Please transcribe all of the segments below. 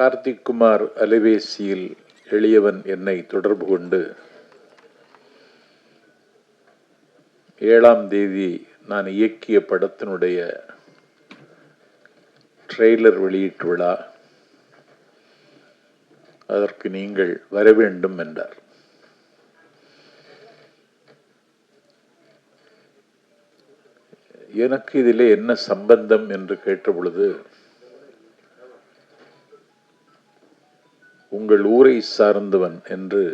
கார்த்திக் குமார் அலைபேசியில் எளியவன் என்னை தொடர்பு கொண்டு ஏழாம் தேதி நான் இயக்கிய படத்தினுடைய ட்ரெய்லர் வெளியீட்டு விழா. அதற்கு நீங்கள் வர வேண்டும் என்றார். எனக்கு இதிலே என்ன சம்பந்தம் என்று கேட்டபொழுது உங்கள் ஊரை சார்ந்தவன் என்று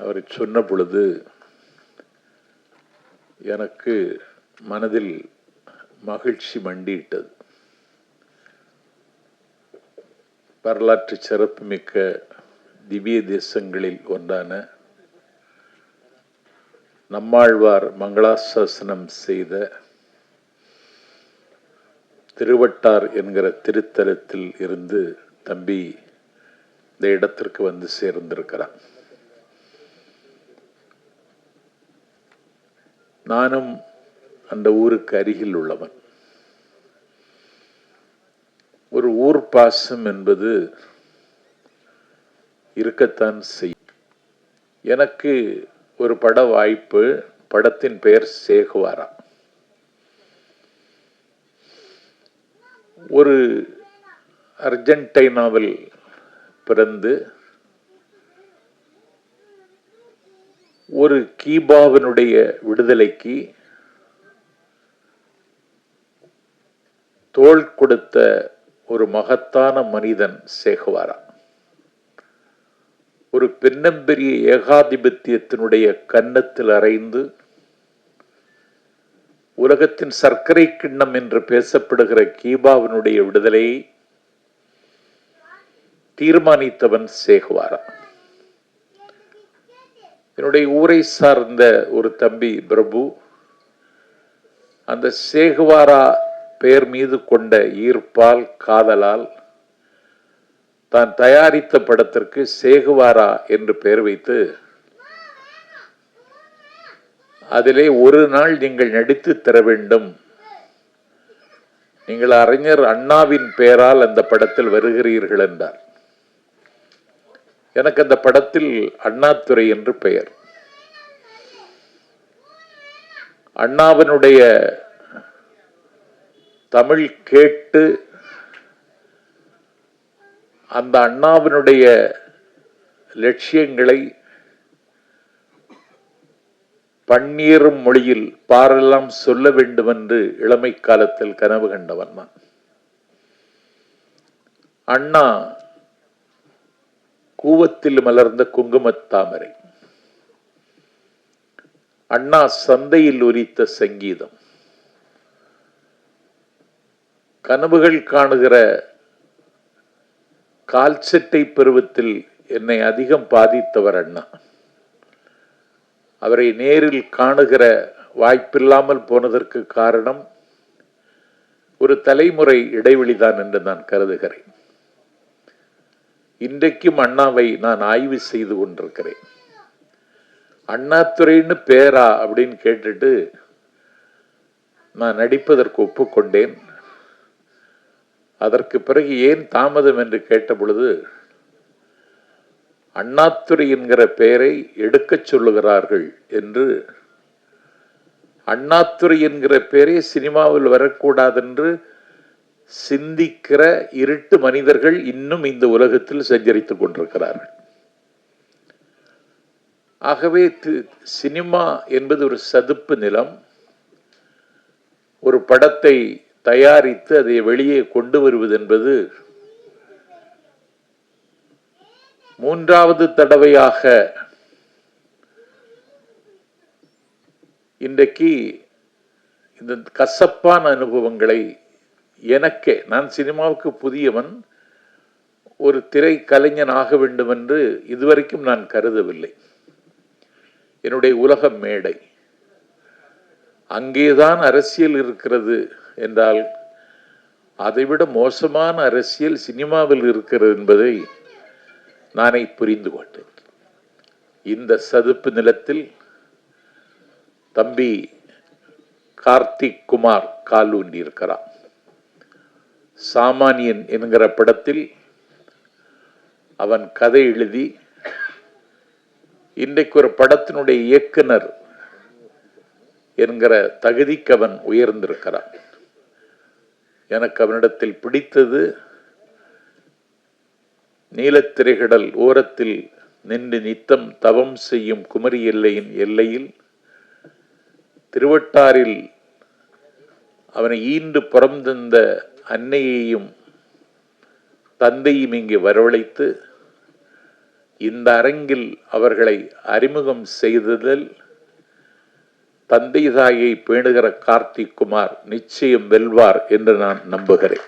அவரை சொன்ன பொழுது எனக்கு மனதில் மகிழ்ச்சி மண்டியிட்டது. வரலாற்று சிறப்புமிக்க திவ்ய தேசங்களில் ஒன்றான நம்மாழ்வார் மங்களாசாசனம் செய்த திருவட்டார் என்கிற திருத்தலத்தில் இருந்து தம்பி இந்த இடத்திற்கு வந்து சேர்ந்திருக்கிறான். நானும் அந்த ஊருக்கு அருகில் உள்ளவன். ஒரு ஊர் பாசம் என்பது இருக்கத்தான் செய் எனக்கு ஒரு பட வாய்ப்பு படத்தின் பெயர் சேகுவாரா ஒரு அர்ஜென்டைனாவில் பிறந்து ஒரு கீபாவினுடைய விடுதலைக்கு தோள் கொடுத்த ஒரு மகத்தான மனிதன் சேகுவாரா. ஒரு பெண்ணம்பெரிய ஏகாதிபத்தியத்தினுடைய கன்னத்தில் அறைந்து உலகத்தின் சர்க்கரை கிண்ணம் என்று பேசப்படுகிற கீபாவினுடைய விடுதலையை தீர்மானித்தவன் சேகுவாரா. என்னுடைய ஊரை சார்ந்த ஒரு தம்பி பிரபு அந்த சேகுவாரா பெயர் மீது கொண்ட ஈர்ப்பால் காதலால் தான் தயாரித்த படத்திற்கு சேகுவாரா என்று பெயர் வைத்து அதிலே ஒரு நாள் நீங்கள் நடித்து தர வேண்டும். நீங்கள் அறிஞர் அண்ணாவின் பெயரால் அந்த படத்தில் வருகிறீர்கள் என்றார். எனக்கு அந்த படத்தில் அண்ணாத்துறை என்று பெயர். அண்ணாவினுடைய தமிழ் கேட்டு அந்த அண்ணாவினுடைய லட்சியங்களை பன்னீரும் மொழியில் பாரெல்லாம் சொல்ல வேண்டும் என்று இளமை காலத்தில் கனவு கண்டவன் தான் அண்ணா கூவத்தில் மலர்ந்த குங்குமத்தாமரை அண்ணா சந்தையில் உரித்த சங்கீதம். கனவுகள் காணுகிற கால்சட்டை பருவத்தில் என்னை அதிகம் பாதித்தவர் அண்ணா. அவரை நேரில் காணுகிற வாய்ப்பில்லாமல் போனதற்கு காரணம் ஒரு தலைமுறை இடைவெளிதான் என்று நான் கருதுகிறேன். இன்றைக்கும் அண்ணாவை நான் ஆய்வு செய்து கொண்டிருக்கிறேன். அண்ணாதுரைன்னு பேரா அப்படின்னு கேட்டுட்டு நான் நடிப்பதற்கு ஒப்புக்கொண்டேன். அதற்கு பிறகு ஏன் தாமதம் என்று கேட்ட பொழுது அண்ணாத்துறை என்கிற பெயரை எடுக்கச் சொல்லுகிறார்கள் என்று அண்ணாத்துறை என்கிற பெயரே சினிமாவில் வரக்கூடாதென்று சிந்திக்கிற இருட்டு மனிதர்கள் இன்னும் இந்த உலகத்தில் சஞ்சரித்துக் கொண்டிருக்கிறார்கள். ஆகவே சினிமா என்பது ஒரு சதுப்பு நிலம். ஒரு படத்தை தயாரித்து அதை வெளியே கொண்டு வருவது என்பது மூன்றாவது தடவையாக இன்றைக்கு இந்த கசப்பான அனுபவங்களை எனக்கே நான் சினிமாவுக்கு புதியவன் ஒரு திரை கலைஞன் ஆக வேண்டும் என்று இதுவரைக்கும் நான் கருதவில்லை. என்னுடைய உலக மேடை. அங்கேதான் அரசியல் இருக்கிறது என்றால் அதைவிட மோசமான அரசியல் சினிமாவில் இருக்கிறது என்பதை நானே புரிந்து கொண்டேன். இந்த சதுப்பு நிலத்தில் தம்பி கார்த்திக் குமார் கால் இருக்கிறான் சாமானியன் என்கிற படத்தில் அவன் கதை எழுதி இன்றைக்கு ஒரு படத்தினுடைய இயக்குனர் என்கிற தகுதிக்கு அவன் உயர்ந்திருக்கிறான். எனக்கு அவனிடத்தில் பிடித்தது நீலத்திரைகடல் ஓரத்தில் நின்று நித்தம் தவம் செய்யும் குமரி எல்லையின் எல்லையில் திருவட்டாரில் அவனை ஈண்டு புறந்தந்த அன்னையையும் தந்தையும் இங்கே வரவழைத்து இந்த அரங்கில் அவர்களை அறிமுகம் செய்ததில் தந்தை தாயை பேணுகிற கார்த்திக் குமார் நிச்சயம் வெல்வார் என்று நான் நம்புகிறேன்.